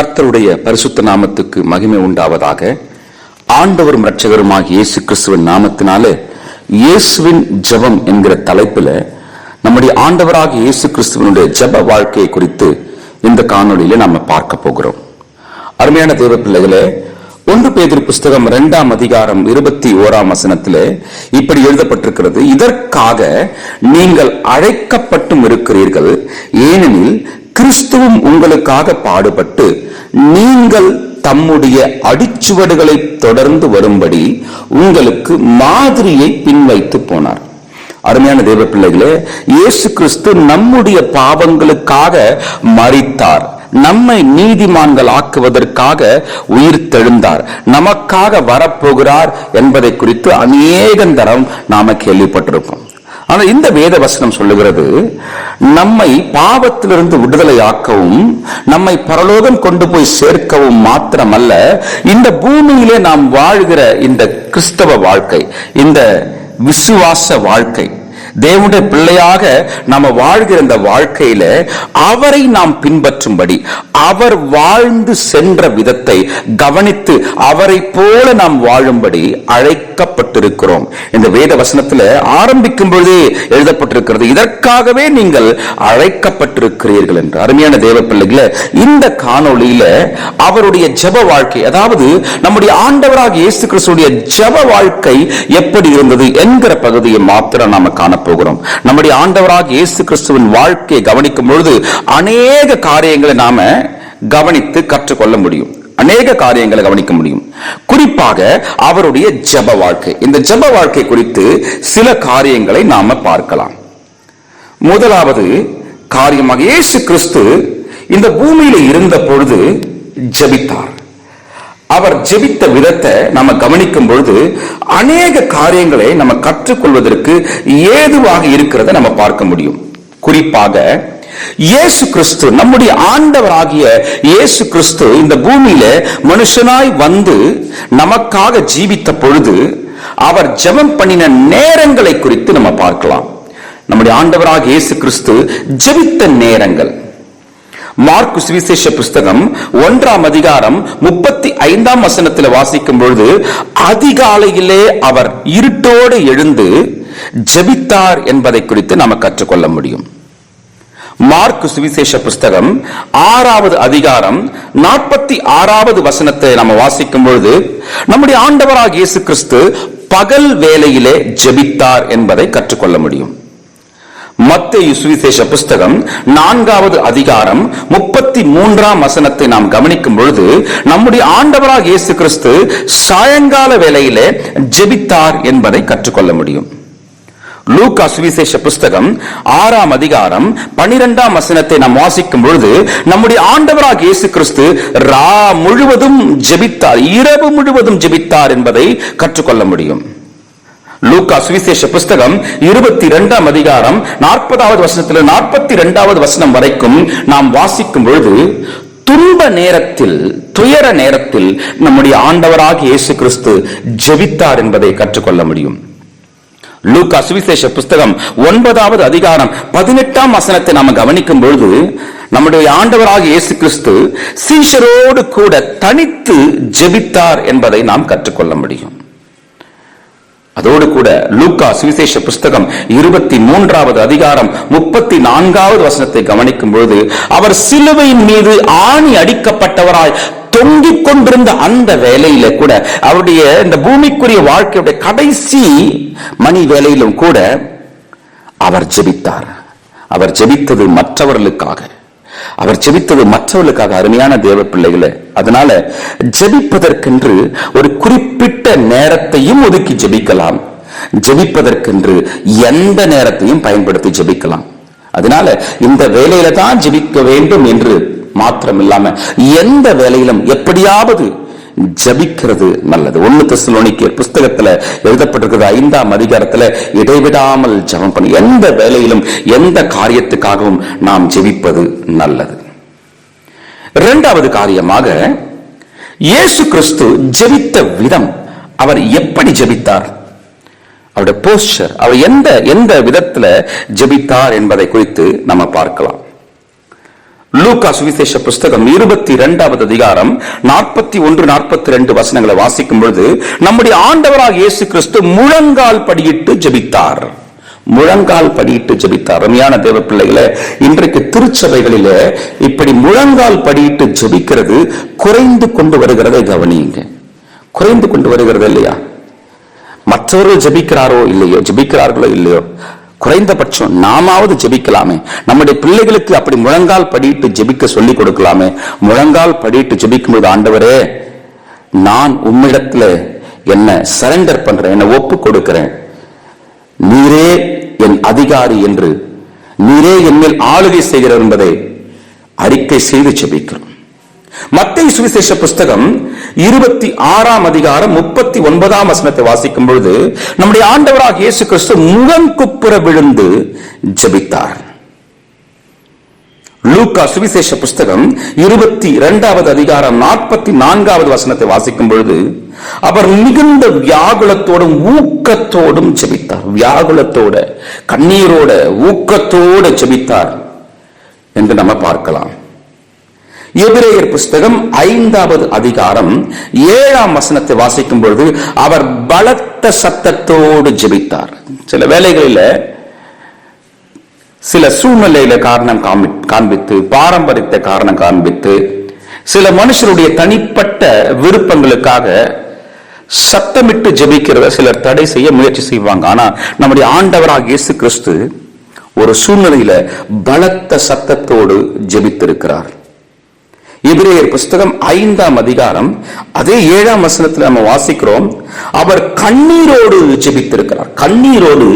கர்த்தருடைய பரிசுத்த நாமத்துக்கு மகிமை உண்டாவதாக. ஆண்டவரும் இரட்சகருமாக இயேசு கிறிஸ்துவின் நாமத்தினாலே இயேசுவின் ஜபம் என்கிற தலைப்பில் நம்முடைய ஆண்டவராக இயேசு கிறிஸ்துவனுடைய ஜப வாழ்க்கையை குறித்து இந்த காணொலியில நாம பார்க்க போகிறோம். அருமையான தேவ பிள்ளைகளே ஒன்று பேதிர் புஸ்தகம் இரண்டாம் அதிகாரம் இருபத்தி ஓராம் வசனத்திலே இப்படி எழுதப்பட்டிருக்கிறது இதற்காக நீங்கள் அழைக்கப்பட்டும் இருக்கிறீர்கள் ஏனெனில் கிறிஸ்துவும் உங்களுக்காக பாடுபட்டு நீங்கள் தம்முடைய அடிச்சுவடுகளை தொடர்ந்து வரும்படி உங்களுக்கு மாதிரியை பின்வைத்து போனார். அருமையான தேவ பிள்ளைகளே இயேசு கிறிஸ்து நம்முடைய பாவங்களுக்காக மறித்தார் நம்மை நீதிமான்கள் ஆக்குவதற்காக உயிர் தெழுந்தார். நமக்காக வரப்போகிறார் என்பதை குறித்து அநேகந்தரம் நாம கேள்விப்பட்டிருப்போம். ஆனா இந்த வேத வசனம் சொல்லுகிறது நம்மை பாவத்திலிருந்து விடுதலை ஆக்கவும் நம்மை பரலோகம் கொண்டு போய் சேர்க்கவும் மாத்திரமல்ல இந்த பூமியிலே நாம் வாழ்கிற இந்த கிறிஸ்தவ வாழ்க்கை இந்த விசுவாச வாழ்க்கை தேவனுடைய பிள்ளையாக நாம வாழ்கிற இந்த வாழ்க்கையில அவரை நாம் பின்பற்றும்படி அவர் வாழ்ந்து சென்ற விதத்தை கவனித்து அவரை போல நாம் வாழும்படி அழைக்க அழைக்கப்பட்டிருக்கிறோம் இந்த வேத வசனத்தில் ஆரம்பிக்கும் பொழுதே எழுதப்பட்டிருக்கிறது இதற்காகவே நீங்கள் அழைக்கப்பட்டிருக்கிறீர்கள் என்று. அருமையான தேவ பிள்ளைகள இந்த காணொளியில அவருடைய ஜப வாழ்க்கை அதாவது நம்முடைய ஆண்டவராக இயேசு கிறிஸ்துடைய ஜப வாழ்க்கை எப்படி இருந்தது என்கிற பகுதியை மாத்திரம் நாம காணப்போகிறோம். நம்முடைய ஆண்டவராக இயேசு கிறிஸ்துவின் வாழ்க்கையை கவனிக்கும் பொழுது அநேக காரியங்களை நாம கவனித்து கற்றுக்கொள்ள முடியும். அநேக காரியங்களை கவனிக்க முடியும். குறிப்பாக அவருடைய ஜெப வாழ்க்கை. இந்த ஜெப வாழ்க்கை குறித்து சில காரியங்களை நாம பார்க்கலாம். முதலாவது காரியமாக இயேசு கிறிஸ்து இந்த பூமியில இருந்த பொழுது ஜெபித்தார். அவர் ஜெபித்த விதத்தை நம்ம கவனிக்கும் பொழுது அநேக காரியங்களை நம்ம கற்றுக்கொள்வதற்கு ஏதுவாக இருக்கிறத நம்ம பார்க்க முடியும். குறிப்பாக இயேசு கிறிஸ்து நம்முடைய ஆண்டவராகிய இயேசு கிறிஸ்து இந்த பூமியில மனுஷனாய் வந்து நமக்காக ஜீவித்த பொழுது அவர் ஜெபம் பண்ணின நேரங்களை குறித்து நம்ம பார்க்கலாம். நம்முடைய ஆண்டவராக இயேசு கிறிஸ்து ஜெபித்த நேரங்கள். மார்க் சுவிசேஷ புஸ்தகம் ஒன்றாம் அதிகாரம் முப்பத்தி ஐந்தாம் வசனத்தில் வாசிக்கும் பொழுது அதிகாலையிலே அவர் இருட்டோடு எழுந்து ஜெபித்தார் என்பதை குறித்து நாம கற்றுக்கொள்ள முடியும். மார்க் சுவிசேஷ புஸ்தகம் ஆறாவது அதிகாரம் நாற்பத்தி ஆறாவது வசனத்தை நம்ம வாசிக்கும் பொழுது நம்முடைய ஆண்டவராக இயேசு கிறிஸ்து பகல் வேலையிலே ஜெபித்தார் என்பதை கற்றுக்கொள்ள முடியும். மத்திய சுவிசேஷ புஸ்தகம் நான்காவது அதிகாரம் முப்பத்தி மூன்றாம் வசனத்தை நாம் கவனிக்கும் பொழுது நம்முடைய ஆண்டவராக இயேசு கிறிஸ்து சாயங்கால வேலையிலே ஜெபித்தார் என்பதை கற்றுக்கொள்ள முடியும். லூகா சுவிசேஷ புஸ்தகம் ஆறாம் அதிகாரம் பனிரெண்டாம் வசனத்தை நாம் வாசிக்கும் பொழுது நம்முடைய ஆண்டவராக இயேசு கிறிஸ்து ரா முழுவதும் ஜெபித்தார் இரவு முழுவதும் ஜெபித்தார் என்பதை கற்றுக்கொள்ள முடியும். லூகா சுவிசேஷ புஸ்தகம் இருபத்தி இரண்டாம் அதிகாரம் நாற்பதாவது வசனத்தில் நாற்பத்தி இரண்டாவது வசனம் வரைக்கும் நாம் வாசிக்கும் பொழுது துன்ப நேரத்தில் துயர நேரத்தில் நம்முடைய ஆண்டவராக இயேசு கிறிஸ்து ஜெபித்தார் என்பதை கற்றுக்கொள்ள முடியும். லூக்கா சுவிசேஷ புஸ்தகம் ஒன்பதாவது அதிகாரம் பதினெட்டாம் வசனத்தை நாம கவனிக்கும் பொழுது நம்முடைய ஆண்டவராக இயேசு கிறிஸ்து சீஷரோடு கூட தனித்து ஜெபித்தார் என்பதை நாம் கற்றுக்கொள்ள முடியும். அதோடு கூட லூக்கா சுவிசேஷ புஸ்தகம் இருபத்தி மூன்றாவது அதிகாரம் முப்பத்தி நான்காவது வசனத்தை கவனிக்கும் பொழுது அவர் சிலுவையின் மீது ஆணி அடிக்கப்பட்டவராய் தொங்கிக் கொண்டிருந்த அந்த வேலையில கூட அவருடைய இந்த பூமிக்குரிய வாழ்க்கையுடைய கடைசி மணி வேலையிலும் கூட அவர் ஜெபித்தார். அவர் ஜெபித்தது மற்றவர்களுக்காக. அவர் ஜெபித்தது மற்றவர்களுக்காக அருமையான தேவ பிள்ளைகளை. அதனால ஜெபிப்பதற்கென்று ஒரு குறிப்பிட்ட நேரத்தையும் ஒதுக்கி ஜெபிக்கலாம். ஜெபிப்பதற்கென்று எந்த நேரத்தையும் பயன்படுத்தி ஜெபிக்கலாம். அதனால இந்த வேலையில தான் ஜெபிக்க வேண்டும் என்று மாத்திரம் இல்லாம எந்த வேலையிலும் எப்படியாவது ஜபிக்கிறது நல்லது. ஒண்ணு தெசலோனிக்கேர் புஸ்தகத்துல எழுதப்பட்டிருக்கிறது ஐந்தாம் அதிகாரத்துல இடைவிடாமல் ஜபம் பண்ணி. எந்த வேலையிலும் எந்த காரியத்துக்காகவும் நாம் ஜெபிப்பது நல்லது. இரண்டாவது காரியமாக இயேசு கிறிஸ்து ஜெபித்த விதம் அவர் எப்படி ஜெபித்தார்? அவருடைய போஸ்டர் அவர் எந்த எந்த விதத்துல ஜெபித்தார் என்பதை குறித்து நம்ம பார்க்கலாம். லூகா சுவிசேஷ புஸ்தகம் இருபத்தி இரண்டாவது அதிகாரம் நாற்பத்தி ஒன்று நாற்பத்தி ரெண்டு வசனங்களை வாசிக்கும் பொழுது நம்முடைய ஆண்டவராக இயேசு கிறிஸ்து முழங்கால் படியிட்டு ஜெபித்தார். முழங்கால் படியிட்டு ஜெபித்தார். அருமையான தேவ பிள்ளைகளை இன்றைக்கு திருச்சபைகளில இப்படி முழங்கால் படியிட்டு ஜெபிக்கிறது குறைந்து கொண்டு வருகிறதை கவனியுங்க. குறைந்து கொண்டு வருகிறது இல்லையா? மற்றவர்கள் ஜெபிக்கிறாரோ இல்லையோ? ஜெபிக்கிறார்களோ இல்லையோ? குறைந்தபட்சம் நாமாவது ஜெபிக்கலாமே. நம்முடைய பிள்ளைகளுக்கு அப்படி முழங்கால் படியிட்டு ஜெபிக்க சொல்லி கொடுக்கலாமே. முழங்கால் படியிட்டு ஜெபிக்கும்போது ஆண்டவரே நான் உம்மிடத்துல என்ன சரண்டர் பண்றேன் என்ன ஒப்பு கொடுக்கிறேன். நீரே என் அதிகாரி என்று. நீரே என் மேல் ஆளுகை செய்கிறார் என்பதை அறிக்கை செய்து ஜெபிக்கிறோம். மத்திய சுவிசேஷ புஸ்தகம் இருபத்தி ஆறாம் அதிகாரம் முப்பத்தி ஒன்பதாம் வசனத்தை வாசிக்கும் பொழுது நம்முடைய ஆண்டவராக இயேசு கிறிஸ்து முகம் குப்புற விழுந்து ஜபித்தார். லூக்கா சுவிசேஷ புஸ்தகம் இருபத்தி இரண்டாவது அதிகாரம் நாற்பத்தி நான்காவது வசனத்தை வாசிக்கும் பொழுது அவர் மிகுந்த வியாகுலத்தோடும் ஊக்கத்தோடும் ஜெபித்தார். வியாகுலத்தோட கண்ணீரோட ஊக்கத்தோட ஜெபித்தார் என்று நம்ம பார்க்கலாம். எபிரேயர் புஸ்தகம் ஐந்தாவது அதிகாரம் ஏழாம் வசனத்தை வாசிக்கும் பொழுது அவர் பலத்த சத்தத்தோடு ஜெபித்தார். சில வேலைகளில் சில சூழ்நிலையில காரணம் காமி- காண்பித்து பாரம்பரியத்தை காரணம் காண்பித்து சில மனுஷருடைய தனிப்பட்ட விருப்பங்களுக்காக சத்தமிட்டு ஜெபிக்கிறத சிலர் தடை செய்ய முயற்சி செய்வாங்க. ஆனா நம்முடைய ஆண்டவராக இயேசு கிறிஸ்து ஒரு சூழ்நிலையில பலத்த சத்தத்தோடு ஜெபித்திருக்கிறார். இபிரேயர் புஸ்தகம் ஐந்தாம் அதிகாரம் அதே ஏழாம் வசனத்தில் நம்ம வாசிக்கிறோம். அவர் கண்ணீரோடு ஜெபித்திருக்கிறார். கண்ணீரோடு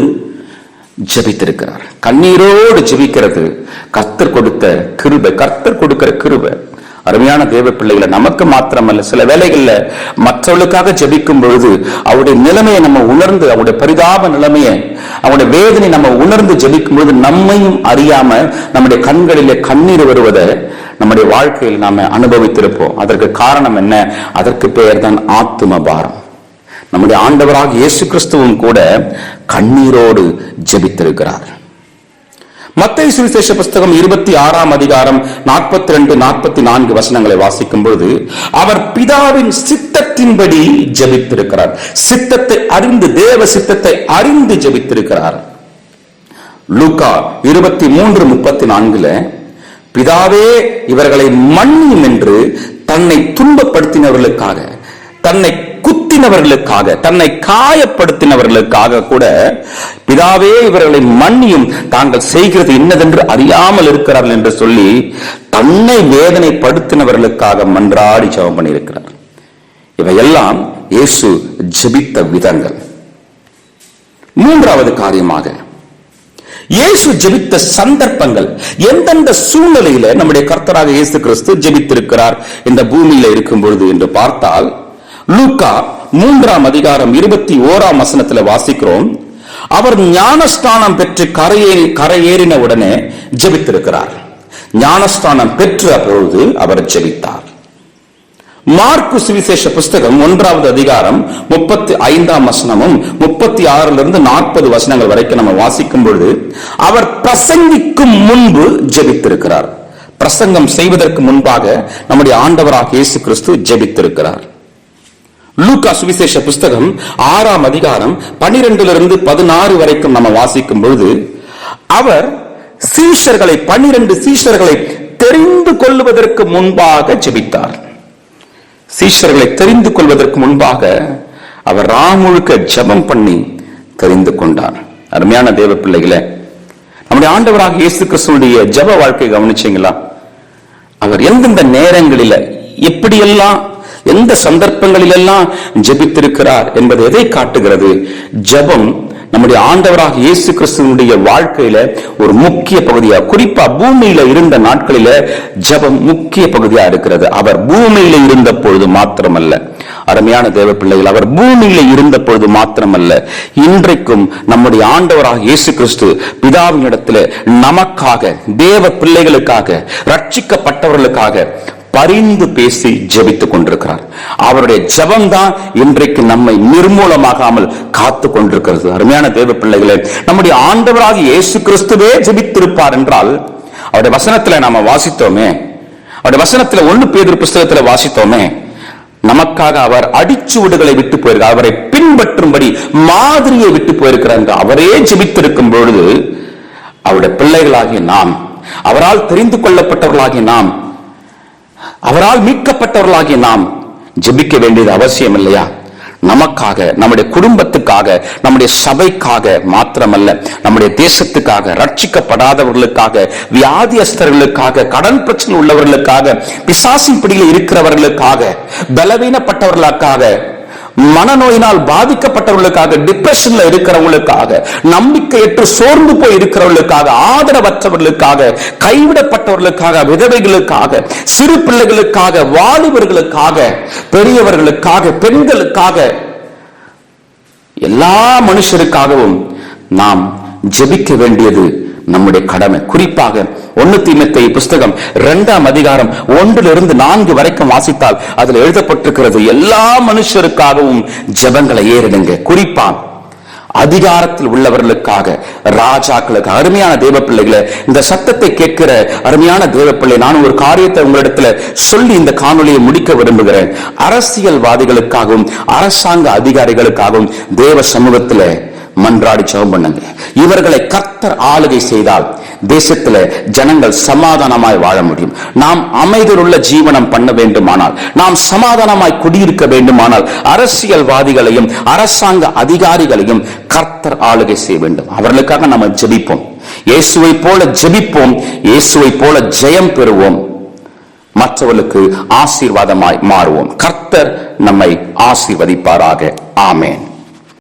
ஜெபித்திருக்கிறார். கண்ணீரோடு ஜெபிக்கிறது. கர்த்தர் கொடுத்த கிருபை கர்த்தர் கொடுக்கிற கிருபை. அருமையான தேவ பிள்ளைகளை நமக்கு மாத்திரமல்ல சில வேளைகள்ல மற்றவர்களுக்காக ஜெபிக்கும் பொழுது அவருடைய நிலைமையை நம்ம உணர்ந்து அவருடைய பரிதாப நிலைமையை அவருடைய வேதனை நம்ம உணர்ந்து ஜெபிக்கும் பொழுது நம்மையும் அறியாம நம்முடைய கண்களிலே கண்ணீர் வருவதை நம்முடைய வாழ்க்கையில் நாம அனுபவித்திருப்போம். அதற்கு காரணம் என்ன? அதற்கு பெயர் தான் ஆத்தும பாரம். நம்முடைய ஆண்டவராக இயேசு கிறிஸ்துவும் கூட கண்ணீரோடு ஜெபித்திருக்கிறார். மத்திய சுவிசேஷ புஸ்தகம் இருபத்தி ஆறாம் அதிகாரம் நாற்பத்தி ரெண்டு நாற்பத்தி நான்கு வசனங்களை வாசிக்கும் பொழுது அவர் பிதாவின் சித்தத்தின்படி ஜபித்திருக்கிறார். சித்தத்தை அறிந்து தேவ சித்தத்தை அறிந்து ஜபித்திருக்கிறார். லூகா இருபத்தி மூன்று முப்பத்தி நான்குல பிதாவே இவர்களை மன்னியும் என்று தன்னை துன்பப்படுத்தினவர்களுக்காக தன்னை குத்தினவர்களுக்காக தன்னை காயப்படுத்தினவர்களுக்காக கூட பிதாவே இவர்களை மன்னியும். தாங்கள் செய்கிறது இன்னதென்று அறியாமல் இருக்கிறார்கள் என்று சொல்லி தன்னை வேதனைப்படுத்தினவர்களுக்காக மன்றாடி ஜபம் பண்ணியிருக்கிறார். இவையெல்லாம் இயேசு ஜெபித்த விதங்கள். மூன்றாவது காரியமாக இயேசு ஜெபித்த சந்தர்ப்பங்கள் எந்தெந்த சூழ்நிலையில நம்முடைய கர்த்தராக இயேசு கிறிஸ்து ஜெபித்திருக்கிறார் இந்த பூமியில இருக்கும் பொழுது என்று பார்த்தால் லூக்கா மூன்றாம் அதிகாரம் இருபத்தி ஓராம் வசனத்துல வாசிக்கிறோம். அவர் ஞானஸ்தானம் பெற்று கரையேறி கரையேறின உடனே ஜெபித்திருக்கிறார். ஞானஸ்தானம் பெற்ற பொழுது அவர் ஜெபித்தார். மார்க்கு சுவிசேஷ புஸ்தகம் ஒன்றாவது அதிகாரம் முப்பத்தி ஐந்தாம் வசனமும் முப்பத்தி ஆறுல இருந்து நாற்பது வசனங்கள் வரைக்கும் நம்ம வாசிக்கும் பொழுது அவர் பிரசங்கிக்கும் முன்பு ஜெபித்திருக்கிறார். பிரசங்கம் செய்வதற்கு முன்பாக நம்முடைய ஆண்டவராக இயேசு கிறிஸ்து ஜெபித்திருக்கிறார். லூக்கா சுவிசேஷ புஸ்தகம் ஆறாம் அதிகாரம் பனிரெண்டிலிருந்து பதினாறு வரைக்கும் நம்ம வாசிக்கும் பொழுது அவர் சீஷர்களை பன்னிரண்டு சீஷர்களை தெரிந்து கொள்வதற்கு முன்பாக ஜெபித்தார். சீஷர்களை தெரிந்து கொள்வதற்கு முன்பாக அவர் ராமுழுக்க ஜெபம் பண்ணி தெரிந்து கொண்டார். அருமையான தேவ பிள்ளைகளை நம்முடைய ஆண்டவராக இயேசு கிறிஸ்துவனுடைய ஜெப வாழ்க்கை கவனிச்சீங்களா? அவர் எந்தெந்த நேரங்களில எப்படியெல்லாம் எந்த சந்தர்ப்பங்களிலெல்லாம் ஜெபித்திருக்கிறார் என்பது எதை காட்டுகிறது? ஜெபம் நம்முடைய ஆண்டவராக இயேசு கிறிஸ்துவனுடைய வாழ்க்கையில ஒரு முக்கிய பகுதியா? குறிப்பா பூமியில இருந்த நாட்களில ஜெபம் முக்கிய பகுதியா இருக்கிறது. அவர் பூமியில இருந்த பொழுது மாத்திரமல்ல. அருமையான தேவ பிள்ளைகள் அவர் பூமியில இருந்த பொழுது மாத்திரமல்ல. இன்றைக்கும் நம்முடைய ஆண்டவராக இயேசு கிறிஸ்து பிதாவின் இடத்துல நமக்காக தேவ பிள்ளைகளுக்காக ரட்சிக்கப்பட்டவர்களுக்காக பரிந்து பேசி ஜெபித்துக் கொண்டிருக்கிறார். அவருடைய ஜபம்தான் இன்றைக்கு நம்மை நிர்மூலமாகாமல் காத்து கொண்டிருக்கிறது. அருமையான தேவ பிள்ளைகளே நம்முடைய ஆண்டவராக இயேசு கிறிஸ்துவே ஜெபித்திருப்பார் என்றால் அவருடைய வசனத்துல நாம வாசித்தோமே அவருடைய வசனத்துல ஒண்ணு பேர் புஸ்தகத்துல வாசித்தோமே நமக்காக அவர் அடிச்சுவடுகளை விட்டு போயிருக்கார் அவரை பின்பற்றும்படி மாதிரியை விட்டு போயிருக்கிறாங்க அவரே ஜெபித்திருக்கும் பொழுது அவருடைய பிள்ளைகளாகிய நாம் அவரால் தெரிந்து கொள்ளப்பட்டவர்களாகிய நாம் அவரால் மீட்கப்பட்டவர்களாகிய நாம் ஜெபிக்க வேண்டியது அவசியம் இல்லையா நமக்காக நம்முடைய குடும்பத்துக்காக நம்முடைய சபைக்காக மாத்திரமல்ல நம்முடைய தேசத்துக்காக ரட்சிக்கப்படாதவர்களுக்காக வியாதியஸ்தர்களுக்காக கடன் பிரச்சனை உள்ளவர்களுக்காக பிசாசின் பிடியில் இருக்கிறவர்களுக்காக பலவீனப்பட்டவர்களுக்காக மனநோயினால் பாதிக்கப்பட்டவர்களுக்காக டிப்ரெஷன்ல இருக்கிறவங்களுக்காக நம்பிக்கையற்று சோர்ந்து போய் இருக்கிறவர்களுக்காக ஆதரவற்றவர்களுக்காக கைவிடப்பட்டவர்களுக்காக விதவைகளுக்காக சிறு பிள்ளைகளுக்காக வாலிபர்களுக்காக பெரியவர்களுக்காக பெண்களுக்காக எல்லா மனுஷருக்காகவும் நாம் ஜெபிக்க வேண்டியது நம்முடைய கடமை. குறிப்பாக ஒன்னு தீமத்தை புஸ்தகம் இரண்டாம் அதிகாரம் ஒன்றிலிருந்து நான்கு வரைக்கும் வாசித்தால் அதில் எழுதப்பட்டிருக்கிறது எல்லா மனுஷருக்காகவும் ஜெபங்களை ஏறிடுங்க. குறிப்பா அதிகாரத்தில் உள்ளவர்களுக்காக ராஜாக்களுக்கு அருமையான தேவ பிள்ளைகளை இந்த சத்தத்தை கேட்கிற அருமையான தேவ பிள்ளை நான் ஒரு காரியத்தை உங்களிடத்துல சொல்லி இந்த காணொலியை முடிக்க விரும்புகிறேன். அரசியல்வாதிகளுக்காகவும் அரசாங்க அதிகாரிகளுக்காகவும் தேவ சமூகத்துல மன்றாடி ஜெபம் பண்ணுங்க. இவர்களை கர்த்தர் ஆளுகை செய்தால் தேசத்துல ஜனங்கள் சமாதானமாய் வாழ முடியும். நாம் அமைதியுள்ள ஜீவனம் பண்ண வேண்டுமானால் நாம் சமாதானமாய் குடியிருக்க வேண்டுமானால் அரசியல்வாதிகளையும் அரசாங்க அதிகாரிகளையும் கர்த்தர் ஆளுகை செய்ய வேண்டும். அவர்களுக்காக நம்ம ஜெபிப்போம். இயேசுவை போல ஜெபிப்போம். இயேசுவை போல ஜெயம் பெறுவோம். மற்றவர்களுக்கு ஆசீர்வாதமாய் மாறுவோம். கர்த்தர் நம்மை ஆசீர்வதிப்பாராக. ஆமேன்.